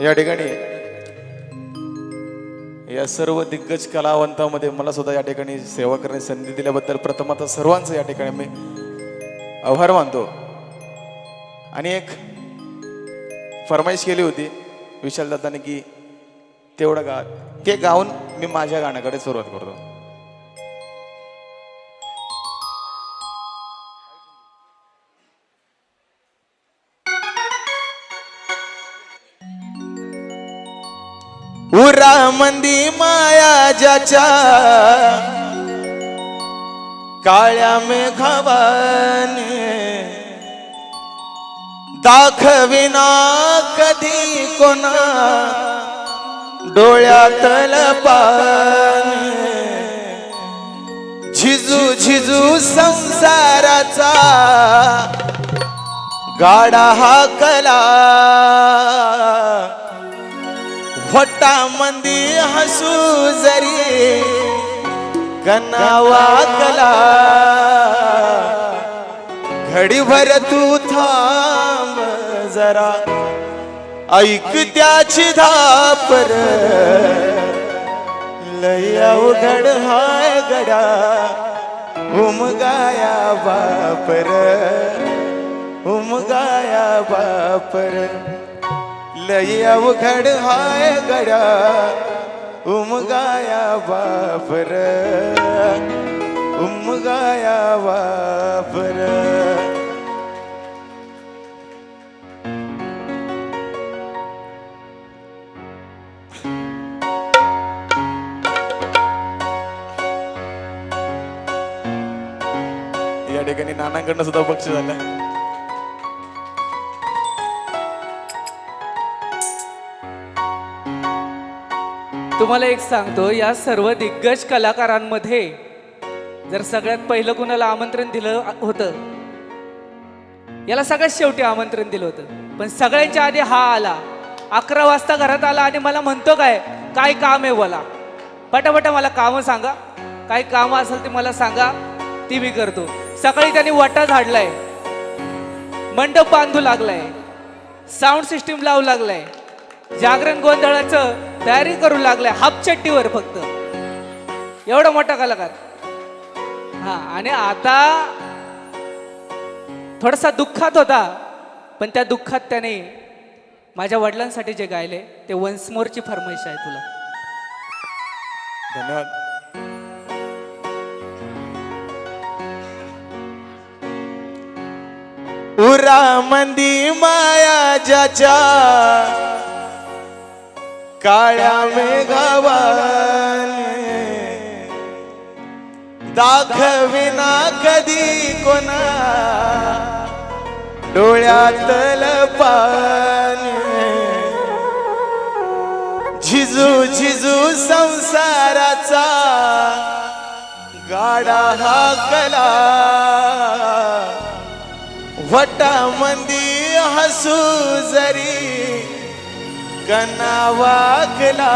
या ठिकाणी या सर्व दिग्गज कलावंतामध्ये मला सुद्धा या ठिकाणी सेवा करण्याची संधी दिल्याबद्दल प्रथम आता सर्वांचं या ठिकाणी मी आभार मानतो. आणि एक फरमाईश केली होती विशाल दादाने की तेवढं गा ते गाऊन मी माझ्या गाण्याकडे सुरुवात करतो. उरा मंदी माया ज्याच्या काळ्या मेघवाने दाखविना कधी कोणा डोळ्यातल पाणी झिजू झिजू संसाराचा गाडा हा कला. खोटा मंदी हसू जरी कनावा कला. घडीभर तू थांब जरा ऐक त्याची धापर. लय अवघड हाय गडा उमगाया बापर उमगाया बापर. लय अवघड हाय गड्या उमगाया बापर उमगाया बापर या ठिकाणी नानांकडनं सुद्धा पक्ष झालं तुम्हाला एक सांगतो या सर्व दिग्गज कलाकारांमध्ये जर सगळ्यात पहिलं कुणाला आमंत्रण दिलं होतं याला सगळ्यात शेवटी आमंत्रण दिलं होतं. पण सगळ्यांच्या आधी हा आला. अकरा वाजता घरात आला आणि मला म्हणतो काय काय काम आहे मला पटापटा मला कामं सांगा. काय कामं असेल ते मला सांगा. ती मी करतो. सकाळी त्यांनी वटा झाडलाय. मंडप बांधू लागलाय. साऊंड सिस्टीम लावू लागलाय. जागरण गोंधळाचं तयारी करू लागलाय हापचट्टीवर फक्त. एवढा मोठा कलाकार. हा आणि आता थोडासा दुःखात होता पण त्या दुःखात त्याने माझ्या वडिलांसाठी जे गायले ते वन्स मोरची फरमाईश आहे तुला. धन्यवाद. उरा मंदी माया ज्याच्या काळ्या मेघावाने दाखविना कधी कोणा डोळ्यातल पाणी झिजू झिजू संसाराचा गाडा हा कला. वटा मंदी हसू जरी कना वागला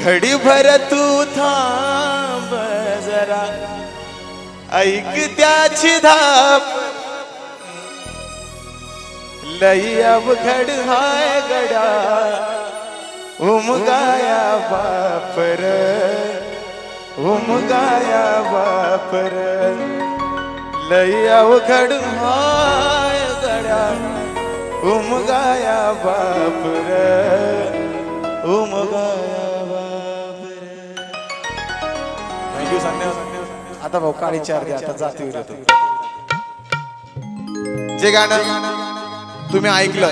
घडी भर तू थांब जरा. ऐक त्याची धाप. लई अवघड हाय गडा उमगाया बापर उमगाया बापर लई अवघड हाय. उमगाया बापर उमगाया बापर थँक्यू संध्या आता भाऊ काळी चार द्या आता येतो. जे गाणं तुम्ही ऐकलं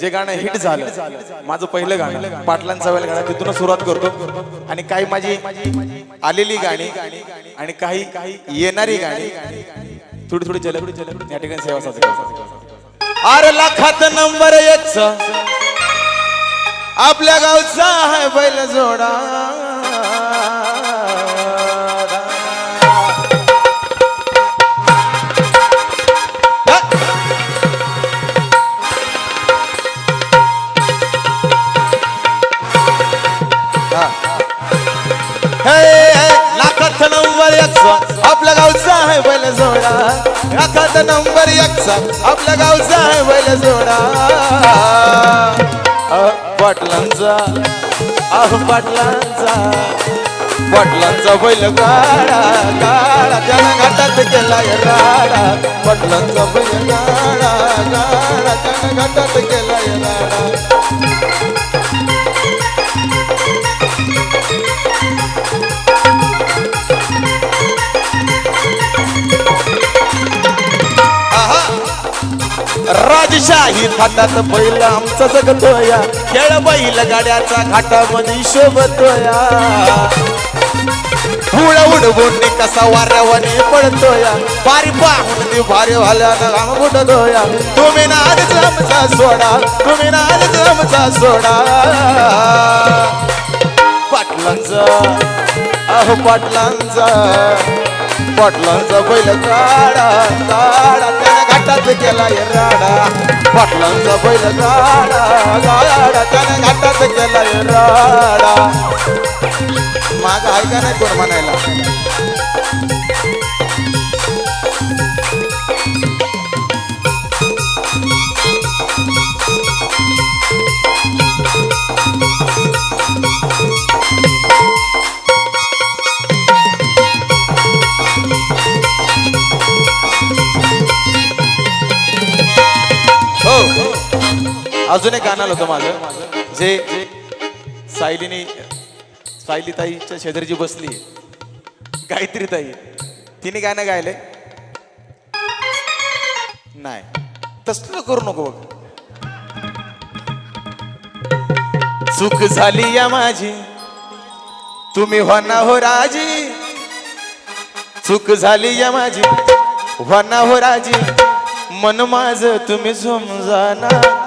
जे गाणं हिट झालं माझं पहिलं गाणं पाटलांचा वेळ गाणं तिथूनच सुरुवात करतो. आणि काही माझी आलेली गाणी आणि काही काही येणारी गाणी थोडी थोडी जल या ठिकाणी सेवा साजरी अरे लाखात नंबर एक आपल्या गावचा आहे बैल जोडा. हे, लाखात नंबर एक आपल्या गावचा खात नंबर एकचा आपल्या गावचा आहे बैल जोडा. पाटलांचा अहो पाटलांचा पाटलांचा बैल गाडा गाडा त्याला घाटात केला राडा. पाटलांचा बैल गाडा गाडा त्याला घाटात केला राडा. राजशाही खातात बैल आमचा जगतोया खेळ बैल गाड्याचा घाटामध्ये शोभतोया धुळ उडवून कसा वाऱ्यावाने पडतोया पारी पाहून ती भारी भाल्यानं आम बुडतोया. तुम्ही नाच आमचा सोडा तुम्ही नाच आमचा सोडा. पाटलांचा अहो पाटलांचा पाटलांचा बैल काढा काढा घाटात केलाय राडा. पाटलांचा बैल गाडा गाडा. त्यानं घाटात केलाय राडा. माग ऐका नाही कोण म्हणायला? अजून एक गाणं होतं माझं जे सायलीने सायली ताईच्या शेजारी बसली गायत्री ताई तिने गाणं गायले नाही. तसलं करू नको बघ. चूक झाली या माझी. तुम्ही होना हो राजी. चूक झाली या माझी. होना हो राजी. मन माझ तुम्ही समजाना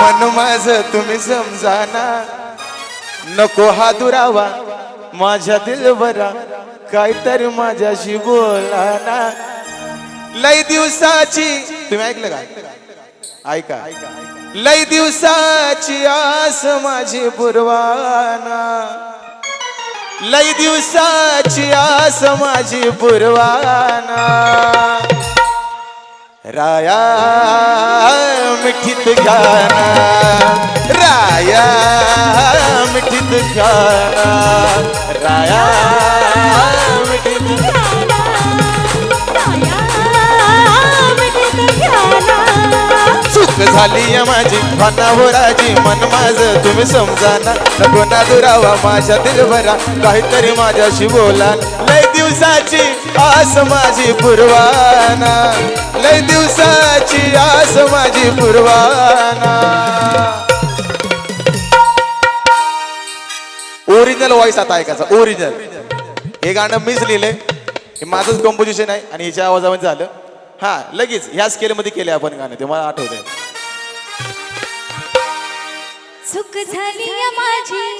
मन माझ तुम्ही समजाना. नको हा दुरावा माझ्या दिलभरा काहीतरी माझ्याशी बोला ना लय दिवसाची तुम्ही ऐकलं का? ऐका. लय दिवसाची आस माझी पुरवाना लय दिवसाची आस माझी पुरवाना राया मिठीत गाना राया मिठीत गाना राया मिठीत चूक झाली या माझी मनावराजी मन माझ तुम्ही समजाना. नको ना दुरावा माझ्या दिलभरा काहीतरी माझ्याशी बोला. लय दिवसाची आस माझी पुरवाना. लय दिवसाची आस माझी पुरवाना. ओरिजिनल व्हॉइस आता ऐकायचा ओरिजिनल हे गाणं मीच लिहिलंय. हे माझंच कंपोजिशन आहे आणि हिच्या आवाजामध्ये झालं. हा लगेच ह्या स्केलमध्ये केले आपण गाणं ते मला आठवतंय. चुक झाली माझी.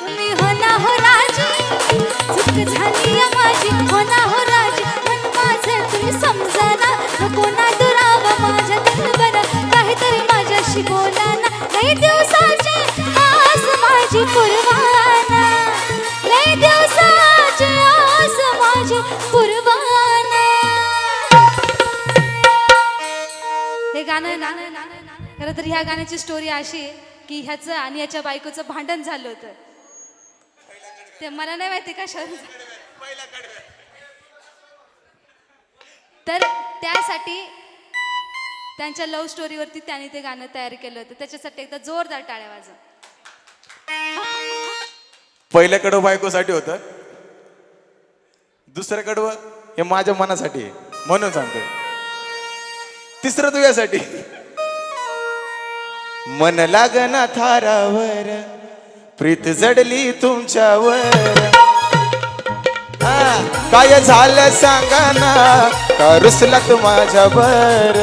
तुम्ही हो ना हो राजी. चुक झाली या ना हो तुम्ही नको ना दुरावा माझ्या काहीतरी माझ्याशी बोला ना आस माझी पुरवाना. आस माझी पुरवाना. हे गाणं ना खरं तर ह्या गाण्याची स्टोरी अशी आहे की ह्याचं आणि याच्या बायकोचं भांडण झालं होतं. ते मला नाही माहिती कशा तर त्यासाठी त्यांच्या लव्ह स्टोरीवरती त्यांनी ते गाणं तयार केलं होतं. त्याच्यासाठी एकदा जोरदार टाळ्या वाजव. पहिल्या कडवं बायकोसाठी होतं. दुसरं कडवं हे माझ्या मनासाठी आहे म्हणून सांगतोय. तिसरं तुझ्यासाठी. मन लागना थारावर प्रीत जडली तुमच्यावर. काय झालं सांगा ना. का रुसलात माझ्यावर?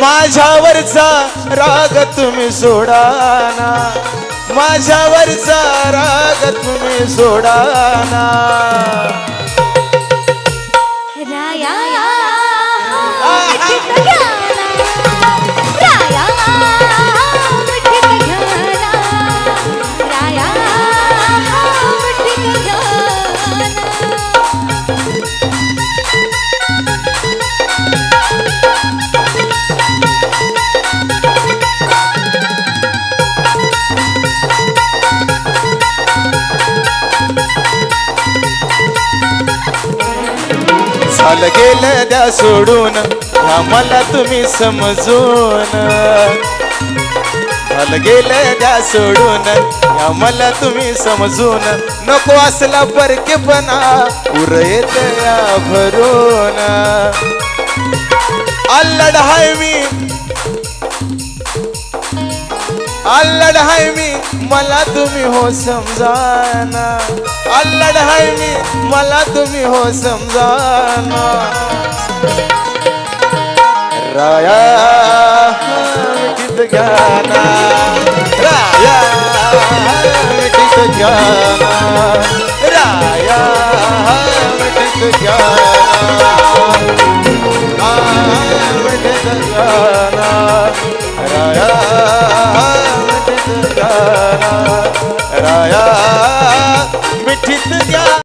माझ्यावरचा राग तुम्ही सोडा ना. माझ्यावरचा राग तुम्ही सोडा ना. झालं गेलं द्या सोडून. ह्या मला तुम्ही समजून. झालं गेलं द्या सोडून. ह्या मला तुम्ही समजून. नको असला परकेपणा उर येत या भरून. आल्लड हाय मी अल्लड हाय मी मला तुम्ही हो समजाना. अल्लड हाय मी मला तुम्ही हो समजाना. राया मिठीत गाना. राया मिठीत गाना. राया मिठीत गाना. आ, गाना. राया मिठीत